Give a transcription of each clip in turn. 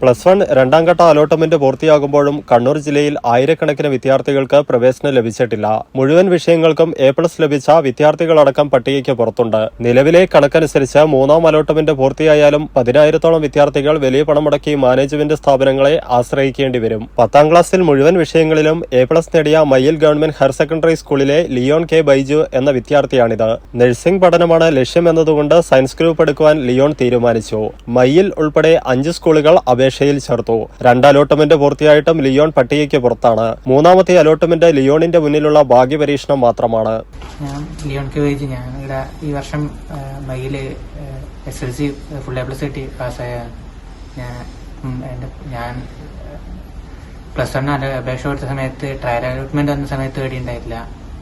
Plus one രണ്ടാം ഘട്ട allotment പൂർത്തിയാകുമ്പോഴും Kannur ജില്ലയിൽ ആയിരക്കണക്കിന് വിദ്യാർത്ഥികൾക്ക് പ്രവേശനം ലഭിച്ചിട്ടില്ല. മുഴുവൻ വിഷയങ്ങൾക്കും എ പ്ലസ് ലഭിച്ച വിദ്യാർത്ഥികളടക്കം പട്ടികയ്ക്ക് പുറത്തുണ്ട്. നിലവിലെ കണക്കനുസരിച്ച് മൂന്നാം അലോട്ട്മെന്റ് പൂർത്തിയായാലും പതിനായിരത്തോളം വിദ്യാർത്ഥികൾ വലിയ പണമടക്കി മാനേജ്മെന്റ് സ്ഥാപനങ്ങളെ ആശ്രയിക്കേണ്ടി വരും. പത്താം ക്ലാസ്സിൽ മുഴുവൻ വിഷയങ്ങളിലും എ പ്ലസ് നേടിയ മയ്യിൽ ഗവൺമെന്റ് ഹയർ സെക്കൻഡറി സ്കൂളിലെ ലിയോൺ കെ ബൈജു എന്ന വിദ്യാർത്ഥിയാണിത്. നഴ്സിംഗ് പഠനമാണ് ലക്ഷ്യമെന്നതുകൊണ്ട് സയൻസ് ഗ്രൂപ്പ് എടുക്കുവാൻ ലിയോൺ തീരുമാനിച്ചു. മയ്യിൽ ഉൾപ്പെടെ അഞ്ച് സ്കൂളുകൾ അപേക്ഷയിൽ ചേർത്തു. രണ്ട് അലോട്ട്മെന്റ് പൂർത്തിയായിട്ടും ലിയോൺ പട്ടികയ്ക്ക് പുറത്താണ്. മൂന്നാമത്തെ അലോട്ട്മെന്റ് ലിയോണിന്റെ മുന്നിലുള്ള ഭാഗ്യപരീക്ഷണം മാത്രമാണ്. ഞാൻ ലിയോൺ ഞാൻ ഫുൾ പ്ലസ് ഞാൻ പ്ലസ് വൺ അപേക്ഷ കൊടുത്ത സമയത്ത് ട്രയൽ അലോട്ട്മെന്റ് വന്ന സമയത്ത് പേടിയുണ്ടായിട്ടില്ല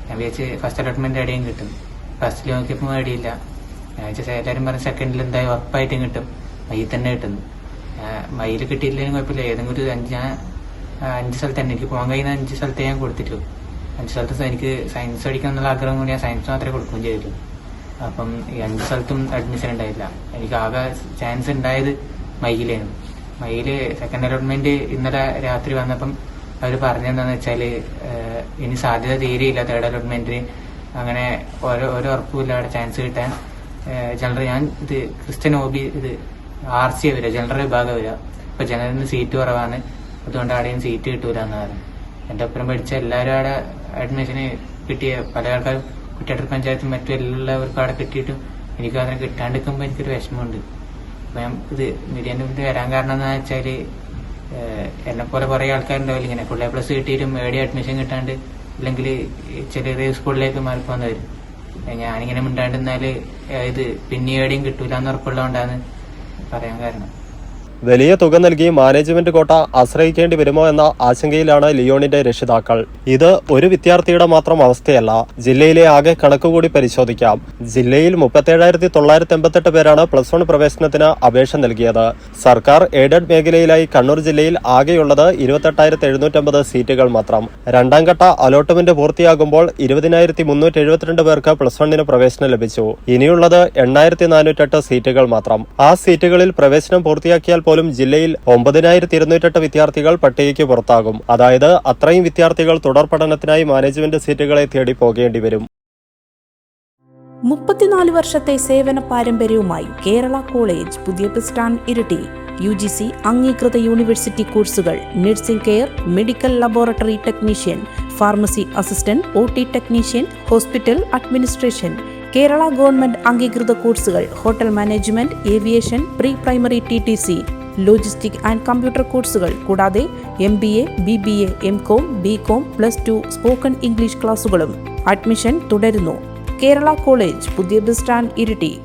ഞാൻ വിചാരിച്ച് ഫസ്റ്റ് അലോട്ട്മെന്റ് റെഡിയും കിട്ടും. ഫസ്റ്റിൽ നോക്കിയപ്പോൾ റെഡിയില്ല ഞാൻ വിചാരിച്ച എല്ലാവരും പറഞ്ഞ സെക്കൻഡിൽ എന്തായാലും ഉറപ്പായിട്ടും കിട്ടും. മയിൽ തന്നെ കിട്ടുന്നു. മയിൽ കിട്ടിയില്ലെങ്കിലും കുഴപ്പമില്ല. ഏതെങ്കിലും ഒരു അഞ്ച് ഞാൻ അഞ്ച് സ്ഥലത്ത് തന്നെ. എനിക്ക് പോകാൻ കഴിയുന്ന അഞ്ച് സ്ഥലത്ത് ഞാൻ കൊടുത്തിട്ടുള്ളൂ. അഞ്ച് സ്ഥലത്ത് എനിക്ക് സയൻസ് പഠിക്കണം എന്നുള്ള ആഗ്രഹം കൊണ്ട് ഞാൻ സയൻസ് മാത്രമേ കൊടുക്കുകയും ചെയ്തിട്ടുള്ളൂ. അപ്പം ഈ അഞ്ച് സ്ഥലത്തും അഡ്മിഷൻ ഉണ്ടായില്ല. എനിക്ക് ആകെ ചാൻസ് ഉണ്ടായത് മയിലാണ് മയിൽ സെക്കൻഡ് അലോട്ട്മെന്റ് ഇന്നലെ രാത്രി വന്നപ്പം അവർ പറഞ്ഞെന്താന്ന് വെച്ചാൽ ഇനി സാധ്യത തീരെയില്ല തേർഡ് അലോട്ട്മെന്റിന് അങ്ങനെ ഓരോ ഓരോ ഉറപ്പുമില്ല അവിടെ ചാൻസ് കിട്ടാൻ ജനറൽ ഞാൻ ഇത് ക്രിസ്ത്യൻ ഹോബി ഇത് ആർ സി വരിക ജനറൽ വിഭാഗം വരിക. ഇപ്പൊ ജനറലിന് സീറ്റ് കുറവാണ്. അതുകൊണ്ട് അവിടെയും സീറ്റ് കിട്ടൂല എന്ന് പറഞ്ഞു. എന്റെ ഒപ്പം പഠിച്ച എല്ലാവരും അവിടെ അഡ്മിഷന് കിട്ടിയ പല ആൾക്കാരും കുറ്റിയാട്ടൂർ പഞ്ചായത്തും മറ്റും എല്ലാവർക്കും അവിടെ കിട്ടിയിട്ടും എനിക്ക് അതിനെ കിട്ടാണ്ടിരിക്കുമ്പോൾ എനിക്കൊരു വിഷമമുണ്ട്. അപ്പൊ ഞാൻ ഇത് മീഡിയന്റെ മുന്നിൽ വരാൻ കാരണം എന്താ വെച്ചാൽ എന്നെ പോലെ കുറെ ആൾക്കാരുണ്ടാവില്ല ഇങ്ങനെ. ഫുൾ എ പ്ലസ് കിട്ടിയിട്ടും എവിടെ അഡ്മിഷൻ കിട്ടാണ്ട് അല്ലെങ്കിൽ ചെറിയ സ്കൂളിലേക്ക് മാറിപ്പോന്ന് വരും ഞാനിങ്ങനെ മിണ്ടാണ്ടിരുന്നാൽ ഇത് പിന്നെ എവിടെയും കിട്ടൂല എന്ന് ഉറപ്പുള്ളതുകൊണ്ടാണ് പറയാൻ കാരണം. വലിയ തുക നൽകി മാനേജ്മെന്റ് കോട്ട ആശ്രയിക്കേണ്ടി വരുമോ എന്ന ആശങ്കയിലാണ് ലിയോണിന്റെ രക്ഷിതാക്കൾ. ഇത് ഒരു വിദ്യാർത്ഥിയുടെ മാത്രം അവസ്ഥയല്ല ജില്ലയിലെ ആകെ കണക്കുകൂടി പരിശോധിക്കാം. ജില്ലയിൽ മുപ്പത്തേഴായിരത്തി തൊള്ളായിരത്തി എൺപത്തെട്ട് പേരാണ് പ്ലസ് വൺ പ്രവേശനത്തിന് അപേക്ഷ നൽകിയത്. സർക്കാർ എയ്ഡഡ് മേഖലയിലായി കണ്ണൂർ ജില്ലയിൽ ആകെയുള്ളത് ഇരുപത്തെട്ടായിരത്തി എഴുന്നൂറ്റമ്പത് സീറ്റുകൾ മാത്രം. രണ്ടാം ഘട്ട അലോട്ട്മെന്റ് പൂർത്തിയാകുമ്പോൾ ഇരുപതിനായിരത്തി മുന്നൂറ്റി എഴുപത്തിരണ്ട് പേർക്ക് പ്ലസ് വണ്ണിന് പ്രവേശനം ലഭിച്ചു. ഇനിയുള്ളത് എണ്ണായിരത്തി നാനൂറ്റെട്ട് സീറ്റുകൾ മാത്രം. ആ സീറ്റുകളിൽ പ്രവേശനം പൂർത്തിയാക്കിയാൽ പോലും ജില്ലയിൽ ഒമ്പതിനായിരത്തി ഇരുന്നൂറ്റെട്ട് വിദ്യാർത്ഥികൾ പട്ടികയ്ക്ക് പുറത്താകും. അതായത് അത്രയും വിദ്യാർത്ഥികൾ തുടർ പഠനത്തിനായി മാനേജ്മെന്റ് സീറ്റുകളെ തേടി പോകേണ്ടി വരും. മുപ്പത്തിനാല് വർഷത്തെ സേവന പാരമ്പര്യവുമായി കേരള കോളേജ് പുതിയ ഇരിട്ടി. യു ജി സി അംഗീകൃത യൂണിവേഴ്സിറ്റി കോഴ്സുകൾ nursing care medical laboratory technician pharmacy assistant O T technician hospital administration Kerala government അംഗീകൃത കോഴ്സുകൾ hotel management aviation pre primary T T C logistic and computer കോഴ്സുകൾ കൂടാതെ M B A B B A M com B com plus two spoken English ക്ലാസുകളും admission തുടരുന്നു. Kerala college പുതിയ bus stand Iritty.